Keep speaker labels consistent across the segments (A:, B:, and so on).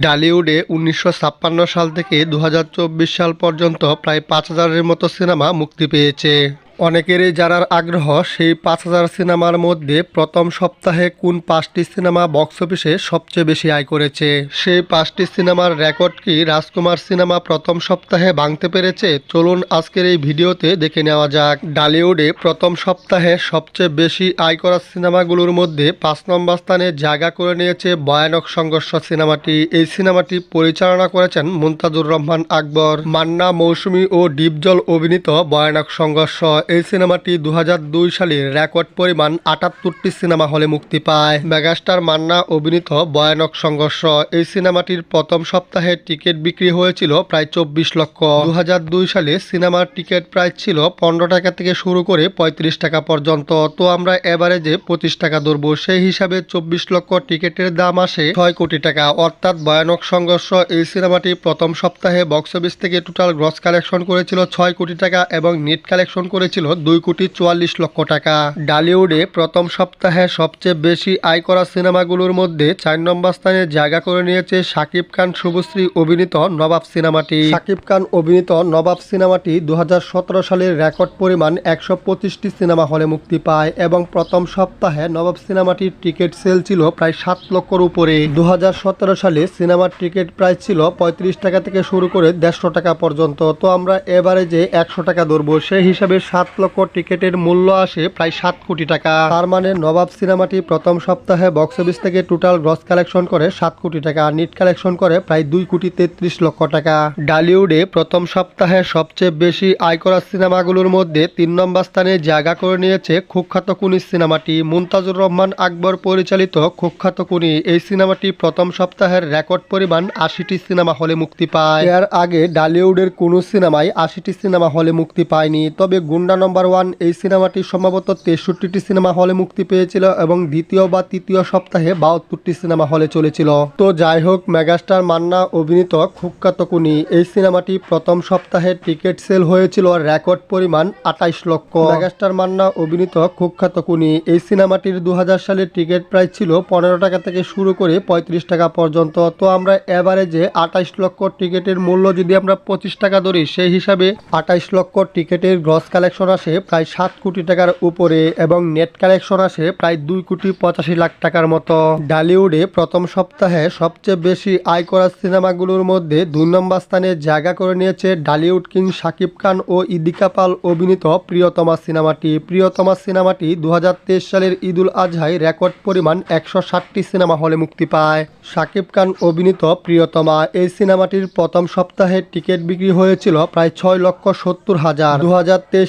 A: ডালিউডে উনিশশো ছাপ্পান্ন সাল থেকে দুহাজার চব্বিশ সাল পর্যন্ত প্রায় পাঁচ হাজারের মতো সিনেমা মুক্তি পেয়েছে। অনেকেরই জানার আগ্রহ, সেই পাঁচ হাজার সিনেমার মধ্যে প্রথম সপ্তাহে কোন পাঁচটি সিনেমা বক্স অফিসে সবচেয়ে বেশি আয় করেছে? সেই পাঁচটি সিনেমার রেকর্ড কি রাজকুমার সিনেমা প্রথম সপ্তাহে ভাঙতে পেরেছে? চলুন আজকের এই ভিডিওতে দেখে নেওয়া যাক। ডালিউডে প্রথম সপ্তাহে সবচেয়ে বেশি আয় করা সিনেমাগুলোর মধ্যে পাঁচ নম্বর স্থানে জায়গা করে নিয়েছে ভয়ানক সংঘর্ষ সিনেমাটি। এই সিনেমাটি পরিচালনা করেছেন মুনতাজুর রহমান আকবর। মান্না, মৌসুমী ও ডিপজল অভিনীত ভয়ানক সংঘর্ষ। এই সিনেমাটি দু সালে রেকর্ড পরিমাণ আটাত্তরটি সিনেমা হলে মুক্তি পায়। মেগাস্টার মান্না অভিনীত ভয়ানক সংঘর্ষ। এই সিনেমাটির প্রথম সপ্তাহে টিকিট বিক্রি হয়েছিল প্রায় চব্বিশ লক্ষ। দুহাজার দুই সালে সিনেমার টিকিট প্রাইস ছিল পনেরো টাকা থেকে শুরু করে পঁয়ত্রিশ টাকা পর্যন্ত। তো আমরা এভারেজে পঁচিশ টাকা ধরবো। সেই হিসাবে চব্বিশ লক্ষ টিকিটের দাম আসে ছয় কোটি টাকা। অর্থাৎ ভয়ানক সংঘর্ষ। এই সিনেমাটি প্রথম সপ্তাহে বক্স অফিস থেকে টোটাল গ্রস কালেকশন করেছিল ছয় কোটি টাকা এবং নেট কালেকশন করেছিল দুই কোটি চুয়াল্লিশ লক্ষ টাকা। ডালিউডে প্রথম সপ্তাহে সবচেয়ে বেশি আয় করা সিনেমাগুলোর মধ্যে চার নম্বর স্থানে জায়গা করে নিয়েছে শাকিব খান, শুভশ্রী অভিনীত নবাব সিনেমাটি। শাকিব খান অভিনীত নবাব সিনেমাটি দু সালের রেকর্ড পরিমাণ একশো পঁচিশটি সিনেমা হলে মুক্তি পায় এবং প্রথম সপ্তাহে নবাব সিনেমাটির টিকিট সেল ছিল প্রায় সাত লক্ষর উপরে। দু হাজার সতেরো সালে সিনেমার টিকিট প্রাইস ছিল পঁয়ত্রিশ টাকা থেকে শুরু করে দেড়শো টাকা পর্যন্ত। তো আমরা এবারে যে একশো টাকা ধরবো সেই হিসাবে সাত লক্ষ টিকিটের মূল্য আসে প্রায় সাত কোটি টাকা। তার মানে নবাব সিনেমাটি প্রথম সপ্তাহে বক্স অফিস থেকে টোটাল গ্রস কালেকশন করে সাত কোটি টাকা নিট কালেকশন করে প্রায় দুই কোটি তেত্রিশ লক্ষ টাকা। ডালিউডে প্রথম সপ্তাহে সবচেয়ে বেশি আয় করা সিনেমাগুলোর মধ্যে তিন নম্বর স্থানে জায়গা করে নিয়েছে কুখ্যাত কুনি সিনেমাটি। মুনতাজুর রহমান আকবর পরিচালিত কুখ্যাত কুনি, এই সিনেমাটি প্রথম সপ্তাহের রেকর্ড পরিমাণ আশিটি সিনেমা হলে মুক্তি পায়। এর আগে ডালিউডের কোনো সিনেমায় আশিটি সিনেমা হলে মুক্তি পায়নি, তবে গুন্ডা নম্বর ওয়ান এই সিনেমাটি সম্ভবত তেষট্টিটি সিনেমা হলে মুক্তি পেয়েছিল এবং দ্বিতীয় বা তৃতীয় সপ্তাহে বাহাত্তরটি সিনেমা হলে চলেছিল। তো যাই হোক, মেগাস্টার মান্না, অভিনীত কুখ্যাত কুনি এই সিনেমাটি প্রথম সপ্তাহে টিকিট সেল হয়েছিল রেকর্ড পরিমাণ আঠাইশ লক্ষ। মেগাস্টার মান্না, অভিনীত কুখ্যাত কুনি এই সিনেমাটির দু হাজার সালের টিকিট প্রাইস ছিল পনেরো টাকা থেকে শুরু করে পঁয়ত্রিশ টাকা পর্যন্ত। তো আমরা এভারেজে আঠাইশ লক্ষ টিকিটের মূল্য যদি আমরা পঁচিশ টাকা ধরি, সেই হিসাবে আঠাইশ লক্ষ টিকিটের গ্রস কালেকশন আসে প্রায় সাত কোটি টাকার উপরে এবং নেট কালেকশন আসে প্রায় দুই কোটি পঁচাশি লাখ টাকার মতো। ডালিউডে প্রথম সপ্তাহে সবচেয়ে বেশি আয় করা সিনেমাগুলোর মধ্যে দুই নম্বর স্থানে জায়গা করে নিয়েছে ডালিউড কিং শাকিব খান ও ইদিকা পাল অভিনীত প্রিয়তমা সিনেমাটি। প্রিয়তমা সিনেমাটি দু হাজার তেইশ সালের ঈদুল আজহায় রেকর্ড পরিমাণ একশো ষাটটি সিনেমা হলে মুক্তি পায়। শাকিব খান অভিনীত প্রিয়তমা এই সিনেমাটির প্রথম সপ্তাহে টিকিট বিক্রি হয়েছিল প্রায় ছয় লক্ষ সত্তর হাজার। দু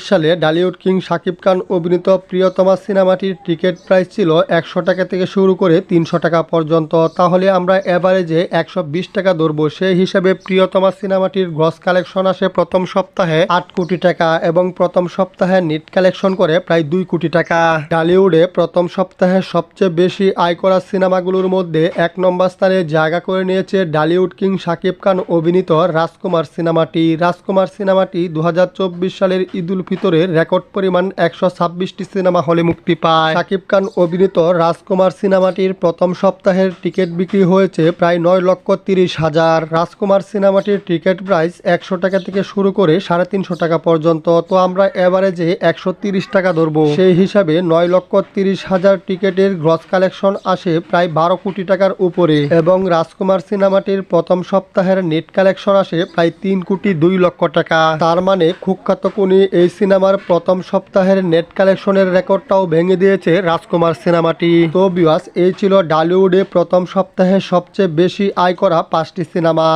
A: সালে ডালিউড কিং শাকিব খান অভিনীত প্রিয়তমা সিনেমাটির টিকিট প্রাইস ছিল একশো টাকা থেকে শুরু করে তিনশো টাকা পর্যন্ত। তাহলে আমরা এভারেজে একশো বিশ টাকা ধরবো। সেই হিসাবে প্রিয়তমা সিনেমাটির গ্রস কালেকশন আসে প্রথম সপ্তাহে আট কোটি টাকা এবং প্রথম সপ্তাহে নেট কালেকশন করে প্রায় দুই কোটি টাকা। ডালিউডে প্রথম সপ্তাহে সবচেয়ে বেশি আয় করা সিনেমাগুলোর মধ্যে এক নম্বর স্থানে জায়গা করে নিয়েছে ডালিউড কিং শাকিব খান অভিনীত রাজকুমার সিনেমাটি। রাজকুমার সিনেমাটি দু হাজার চব্বিশ সালের ঈদুল ফিতরের রেকর্ড পরিমাণ একশো ছাব্বিশটি সিনেমা হলে মুক্তি পায়। শাকিব খান অভিনীত রাজকুমার সিনেমাটির প্রথম সপ্তাহের টিকিট বিক্রি হয়েছে প্রায় নয় লক্ষ তিরিশ হাজার। রাজকুমার সিনেমাটির টিকিট প্রাইস একশো টাকা থেকে শুরু করে সাড়ে তিনশো টাকা পর্যন্ত। তো আমরা এভারেজে একশো তিরিশ টাকা ধরবো। সেই হিসাবে নয় লক্ষ তিরিশ হাজার টিকিটের গ্রস কালেকশন আসে প্রায় বারো কোটি টাকার উপরে। এবং রাজকুমার সিনেমাটির প্রথম সপ্তাহের নেট কালেকশন আসে প্রায় তিন কোটি দুই লক্ষ টাকা। তার মানে কুখ্যাত কুনি এই সিনেমার প্রথম সপ্তাহের নেট কালেকশনের রেকর্ডটাও ভেঙে দিয়েছে রাজকুমার সিনেমাটি। তো বিওয়াস এই ছিল ডালিউডে প্রথম সপ্তাহে সবচেয়ে বেশি আয় করা পাঁচটি সিনেমা।